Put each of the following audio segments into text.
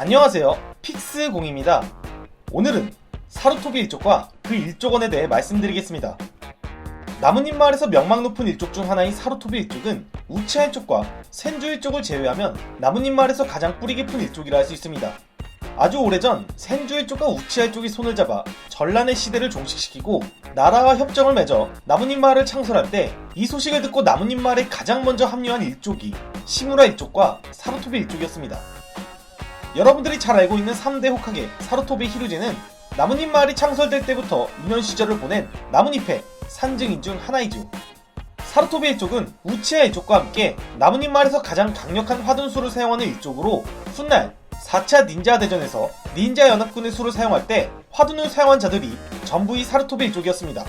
안녕하세요. 픽스공입니다. 오늘은 사루토비 일족과 그 일족원에 대해 말씀드리겠습니다. 나뭇잎 마을에서 명망 높은 일족 중 하나인 사루토비 일족은 우치아 일족과 센주 일족을 제외하면 나뭇잎 마을에서 가장 뿌리 깊은 일족이라 할 수 있습니다. 아주 오래전 센주 일족과 우치아 일족이 손을 잡아 전란의 시대를 종식시키고 나라와 협정을 맺어 나뭇잎 마을을 창설할 때 이 소식을 듣고 나뭇잎 마을에 가장 먼저 합류한 일족이 시무라 일족과 사루토비 일족이었습니다. 여러분들이 잘 알고 있는 3대 호카게 사루토비 히루제는 나뭇잎 마을이 창설될 때부터 유년 시절을 보낸 나뭇잎의 산증인 중 하나이죠. 사루토비 일족은 우치아 일족과 함께 나뭇잎 마을에서 가장 강력한 화둔수를 사용하는 일족으로 훗날 4차 닌자 대전에서 닌자 연합군의 수를 사용할 때 화둔을 사용한 자들이 전부 이 사루토비 일족이었습니다.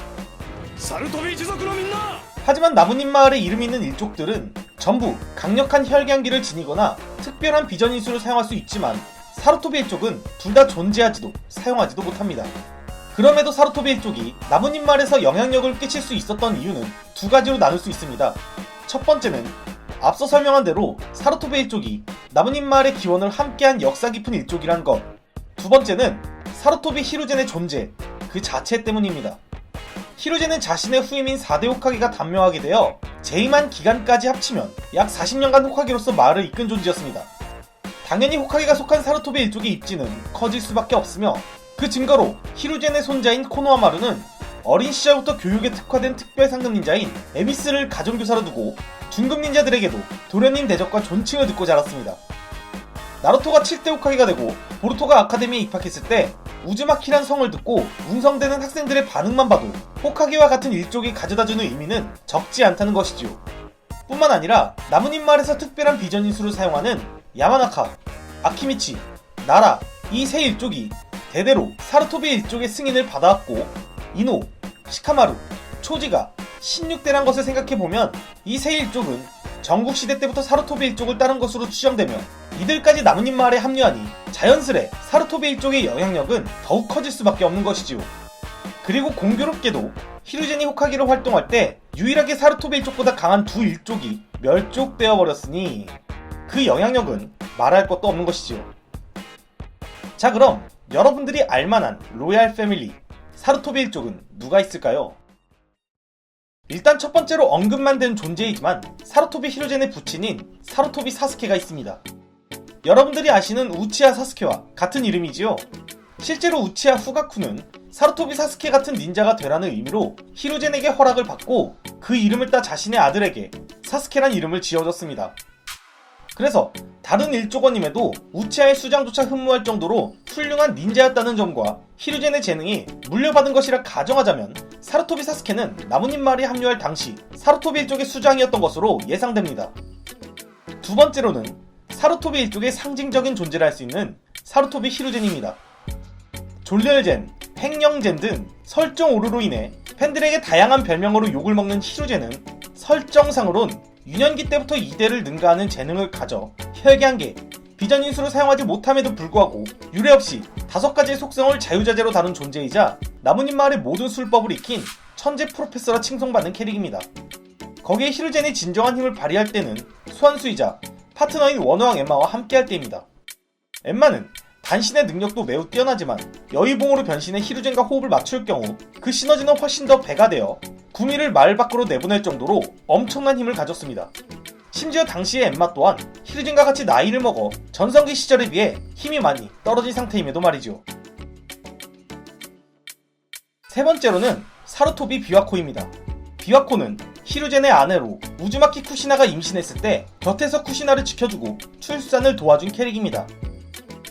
사루토비 지속으로 민나! 하지만 나뭇잎 마을에 이름 있는 일족들은 전부 강력한 혈기한기를 지니거나 특별한 비전 인수를 사용할 수 있지만 사루토비 일족은 둘 다 존재하지도 사용하지도 못합니다. 그럼에도 사루토비 일족이 나뭇잎 마을에서 영향력을 끼칠 수 있었던 이유는 두 가지로 나눌 수 있습니다. 첫 번째는 앞서 설명한 대로 사루토비 일족이 나뭇잎 마을의 기원을 함께한 역사 깊은 일족이란 것. 두 번째는 사루토비 히루젠의 존재 그 자체 때문입니다. 히로제는 자신의 후임인 4대 호카게가 단명하게 되어 재임한 기간까지 합치면 약 40년간 호카게로서 마을을 이끈 존재였습니다. 당연히 호카게가 속한 사루토비 일족의 입지는 커질 수밖에 없으며 그 증거로 히로젠의 손자인 코노아마루는 어린 시절부터 교육에 특화된 특별 상급 닌자인 에비스를 가정교사로 두고 중급 닌자들에게도 도련님 대접과 존칭을 듣고 자랐습니다. 나루토가 7대 호카게가 되고 보루토가 아카데미에 입학했을 때 우즈마키란 성을 듣고 웅성대는 학생들의 반응만 봐도 호카게와 같은 일족이 가져다주는 의미는 적지 않다는 것이지요. 뿐만 아니라 나뭇잎 마을에서 특별한 비전 인수를 사용하는 야마나카, 아키미치, 나라 이 세 일족이 대대로 사루토비 일족의 승인을 받아왔고 이노, 시카마루, 초지가, 신육대란 것을 생각해보면 이 세 일족은 전국 시대 때부터 사루토비 일족을 따른 것으로 추정되며 이들까지 나뭇잎 마을에 합류하니 자연스레 사루토비 일족의 영향력은 더욱 커질 수밖에 없는 것이지요. 그리고 공교롭게도 히루젠이 호카게로 활동할 때 유일하게 사루토비 일족보다 강한 두 일족이 멸족되어 버렸으니 그 영향력은 말할 것도 없는 것이지요. 자 그럼 여러분들이 알만한 로얄 패밀리 사루토비 일족은 누가 있을까요? 일단 첫 번째로 언급만 된 존재이지만 사루토비 히로젠의 부친인 사루토비 사스케가 있습니다. 여러분들이 아시는 우치아 사스케와 같은 이름이지요. 실제로 우치아 후가쿠는 사루토비 사스케 같은 닌자가 되라는 의미로 히로젠에게 허락을 받고 그 이름을 따 자신의 아들에게 사스케란 이름을 지어줬습니다. 그래서 다른 일족원임에도 우치아의 수장조차 흠모할 정도로 훌륭한 닌자였다는 점과 히루젠의 재능이 물려받은 것이라 가정하자면 사루토비 사스케는 나뭇잎 마을에 합류할 당시 사루토비 일족의 수장이었던 것으로 예상됩니다. 두 번째로는 사루토비 일족의 상징적인 존재를 할수 있는 사루토비 히루젠입니다. 졸렬젠, 횡령젠 등 설정 오류로 인해 팬들에게 다양한 별명으로 욕을 먹는 히루젠은 설정상으론 유년기 때부터 이대를 능가하는 재능을 가져 혈기한계, 비전 인수를 사용하지 못함에도 불구하고 유례 없이 다섯 가지의 속성을 자유자재로 다룬 존재이자 나뭇잎 마을의 모든 술법을 익힌 천재 프로페서라 칭송받는 캐릭입니다. 거기에 히루젠이 진정한 힘을 발휘할 때는 소환수이자 파트너인 원호왕 엠마와 함께할 때입니다. 엠마는 단신의 능력도 매우 뛰어나지만 여의봉으로 변신해 히루젠과 호흡을 맞출 경우 그 시너지는 훨씬 더 배가 되어 구미를 마을 밖으로 내보낼 정도로 엄청난 힘을 가졌습니다. 심지어 당시의 엠마 또한 히루젠과 같이 나이를 먹어 전성기 시절에 비해 힘이 많이 떨어진 상태임에도 말이죠. 세 번째로는 사루토비 비와코입니다. 비와코는 히루젠의 아내로 우즈마키 쿠시나가 임신했을 때 곁에서 쿠시나를 지켜주고 출산을 도와준 캐릭입니다.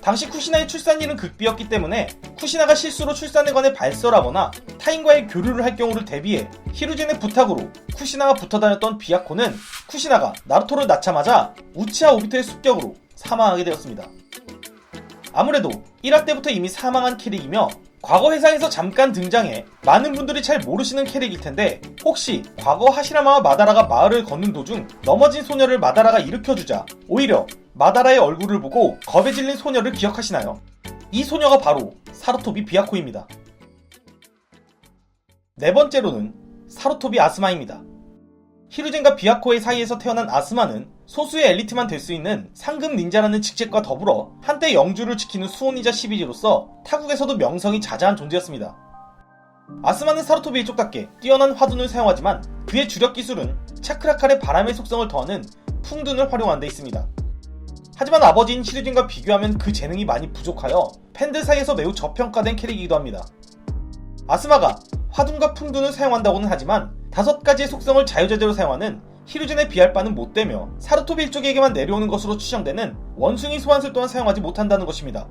당시 쿠시나의 출산일은 극비였기 때문에 쿠시나가 실수로 출산에 관해 발설하거나 타인과의 교류를 할 경우를 대비해 히루젠의 부탁으로 쿠시나가 붙어 다녔던 비아코는 쿠시나가 나루토를 낳자마자 우치아 오비토의 습격으로 사망하게 되었습니다. 아무래도 1화 때부터 이미 사망한 캐릭이며 과거 회상에서 잠깐 등장해 많은 분들이 잘 모르시는 캐릭일 텐데 혹시 과거 하시라마와 마다라가 마을을 걷는 도중 넘어진 소녀를 마다라가 일으켜주자 오히려 마다라의 얼굴을 보고 겁에 질린 소녀를 기억하시나요? 이 소녀가 바로 사루토비 비아코입니다. 네 번째로는 사루토비 아스마입니다. 히루젠과 비아코의 사이에서 태어난 아스마는 소수의 엘리트만 될 수 있는 상급 닌자라는 직책과 더불어 한때 영주를 지키는 수호니자 11지로서 타국에서도 명성이 자자한 존재였습니다. 아스마는 사르토비 일족답게 뛰어난 화둔을 사용하지만 그의 주력 기술은 차크라칼의 바람의 속성을 더하는 풍둔을 활용한 데 있습니다. 하지만 아버지인 히르진과 비교하면 그 재능이 많이 부족하여 팬들 사이에서 매우 저평가된 캐릭이기도 합니다. 아스마가 화둔과 풍둔을 사용한다고는 하지만 다섯 가지의 속성을 자유자재로 사용하는 히르진에 비할 바는 못되며 사르토비 일족에게만 내려오는 것으로 추정되는 원숭이 소환술 또한 사용하지 못한다는 것입니다.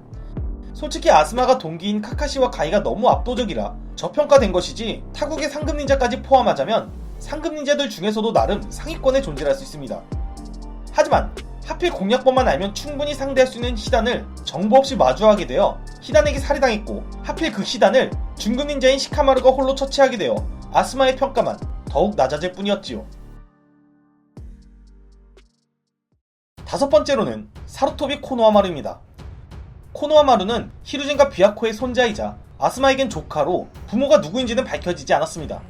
솔직히 아스마가 동기인 카카시와 가이가 너무 압도적이라 저평가된 것이지 타국의 상급 닌자까지 포함하자면 상급 닌자들 중에서도 나름 상위권에 존재할 수 있습니다. 하지만 하필 공략법만 알면 충분히 상대할 수 있는 히단을 정보 없이 마주하게 되어 히단에게 살해당했고 하필 그 히단을 중급 닌자인 시카마루가 홀로 처치하게 되어 아스마의 평가만 더욱 낮아질 뿐이었지요. 다섯 번째로는 사루토비 코노아마루입니다. 코노아마루는 히루진과 비아코의 손자이자 아스마에겐 조카로 부모가 누구인지는 밝혀지지 않았습니다.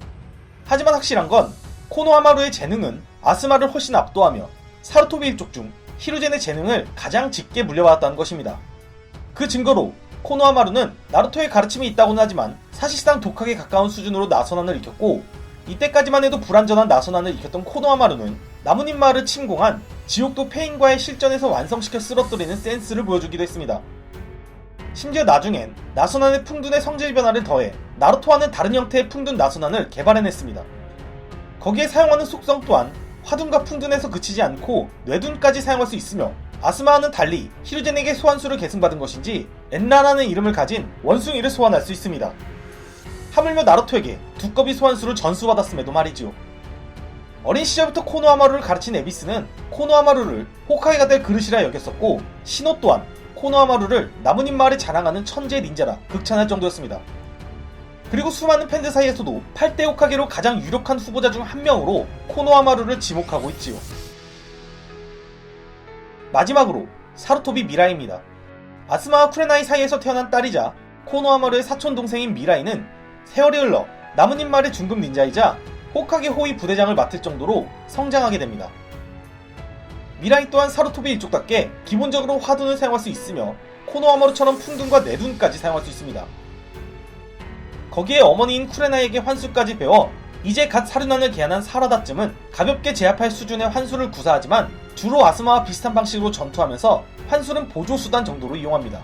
하지만 확실한 건 코노아마루의 재능은 아스마를 훨씬 압도하며 사루토비 일족 중 히루젠의 재능을 가장 짙게 물려받았다는 것입니다. 그 증거로 코노아마루는 나루토의 가르침이 있다고는 하지만 사실상 독학에 가까운 수준으로 나선안을 익혔고 이때까지만 해도 불완전한 나선안을 익혔던 코노아마루는 마을을 침공한 지옥도 페인과의 실전에서 완성시켜 쓰러뜨리는 센스를 보여주기도 했습니다. 심지어 나중엔 나선안의 풍둔의 성질 변화를 더해 나루토와는 다른 형태의 풍둔 나선안을 개발해냈습니다. 거기에 사용하는 속성 또한 화둔과 풍둔에서 그치지 않고 뇌둔까지 사용할 수 있으며 아스마와는 달리 히루젠에게 소환수를 계승받은 것인지 엔라라는 이름을 가진 원숭이를 소환할 수 있습니다. 하물며 나루토에게 두꺼비 소환수를 전수받았음에도 말이지요. 어린 시절부터 코노하마루를 가르친 에비스는 코노하마루를 호카게가 될 그릇이라 여겼었고 신호 또한 코노하마루를 나무님 마을에 자랑하는 천재 닌자라 극찬할 정도였습니다. 그리고 수많은 팬들 사이에서도 8대 호카게로 가장 유력한 후보자 중 한 명으로 코노하마루를 지목하고 있지요. 마지막으로 사루토비 미라이입니다. 아스마와 쿠레나이 사이에서 태어난 딸이자 코노하마루의 사촌 동생인 미라이는 세월이 흘러 나무님 마을의 중급 닌자이자 호카게 호위 부대장을 맡을 정도로 성장하게 됩니다. 미라이 또한 사루토비 일족답게 기본적으로 화둔을 사용할 수 있으며 코노하마루처럼 풍둔과 내둔까지 사용할 수 있습니다. 거기에 어머니인 쿠레나에게 환수까지 배워 이제 갓 사륜안을 개한한 사라다쯤은 가볍게 제압할 수준의 환수를 구사하지만 주로 아스마와 비슷한 방식으로 전투하면서 환수는 보조수단 정도로 이용합니다.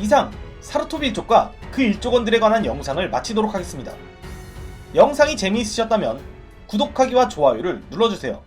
이상 사루토비 일족과 그 일족원들에 관한 영상을 마치도록 하겠습니다. 영상이 재미있으셨다면 구독하기와 좋아요를 눌러주세요.